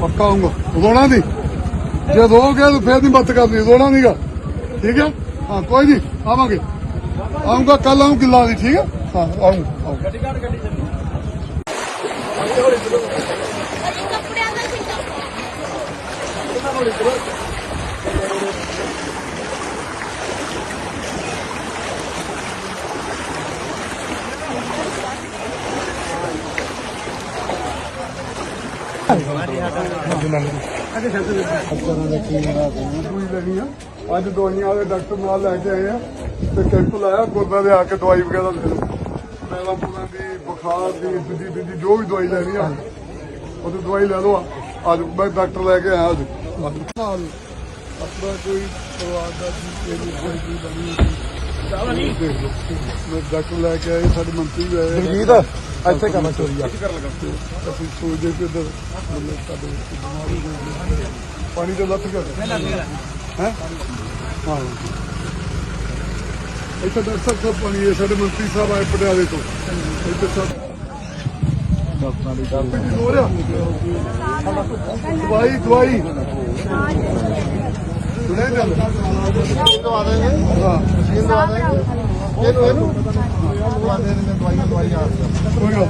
ਪੱਕਾ ਆਉਂਗਾ ਰੋਣਾ ਨਹੀਂ ਜੇ ਰੋਗੇ ਗਿਆ ਤਾਂ ਫੇਰ ਨਹੀਂ ਬੱਤ ਕਰਨੀ ਰੋਣਾ ਨਹੀਂਗਾ ਠੀਕ ਹੈ? ਹਾਂ, ਕੋਈ ਨਹੀਂ ਆਵਾਂਗੇ। ਆਉਂਗਾ ਕੱਲ ਆਉਂ ਕਿੱਲਾ ਦੀ, ਠੀਕ ਹੈ? ਹਾਂ ਆਉਂਗਾ ਆਉਂਗਾ ਕੱਪੜਿਆਂ ਦਾ ਸੀਗਾ ਦਵਾਈ ਲੈਣੀ ਆ ਅੱਜ ਦਵਾਈਆਂ ਵਾਲੇ ਡਾਕਟਰ ਨਾਲ ਲੈ ਕੇ ਆਏ ਆ ਤੇ ਕੈਂਪ ਲਾਇਆ ਗੁਰਦਾਰੇ ਆ ਕੇ ਦਵਾਈ ਵਗੈਰਾ ਦੇ ਦਿਓ। ਦੀ ਬੁਖਾਰ ਦੀ, ਦੂਜੀ ਦੂਜੀ ਜੋ ਵੀ ਦਵਾਈ ਲੈਣੀ ਆ ਉਹਦੀ ਦਵਾਈ ਲੈ ਲਓ। ਅੱਜ ਮੈਂ ਡਾਕਟਰ ਲੈ ਕੇ ਆਇਆ ਅੱਜ। ਨਾਲ ਆਪਣਾ ਕੋਈ ਪਰਿਵਾਰ ਦਾ ਜੀ ਕੋਈ ਬਣੀ ਮੈਂ ਡਾਕਟਰ ਲੈ ਕੇ ਆਏ ਸਾਡੇ ਮੰਤਰੀ ਵੀ ਆਏ। ਜੀਤ ਇੱਥੇ ਕੰਮ ਚੋਰੀ ਆ ਅਸੀਂ ਸੋਚਦੇ ਕਿ ਇਧਰ ਮਤਲਬ ਸਾਡੇ ਬਿਮਾਰ ਹੋ ਗਏ ਪਾਣੀ ਤੋਂ ਲੱਥ ਗਿਆ। ਹੈ? ਹਾਂ। ਇੱਥੇ ਡਾਕਟਰ ਸਾਹਿਬ ਸਭ ਪਾਣੀ ਹੈ ਸਾਡੇ ਮੰਤਰੀ ਸਾਹਿਬ ਆਏ ਪਟਿਆਲੇ ਤੋਂ। ਇੱਥੇ ਸਭ ਡਾਕਟਰਾਂ ਦੀ ਗੱਲ ਹੋ ਰਿਹਾ? ਦਵਾਈ ਦਵਾਈ। ਸੁਣੇ ਗੱਲ ਦਵਾ ਦੇਂਗੇ ਹਾਂ ਮਸ਼ੀਨ ਦਵਾ ਦੇਂਗੇ ਇਹਨੂੰ ਇਹਨੂੰ ਦਵਾ ਦੇਂਗੇ ਦਵਾਈਆਂ ਦਵਾਈਆਂ ਕੋਈ ਗੱਲ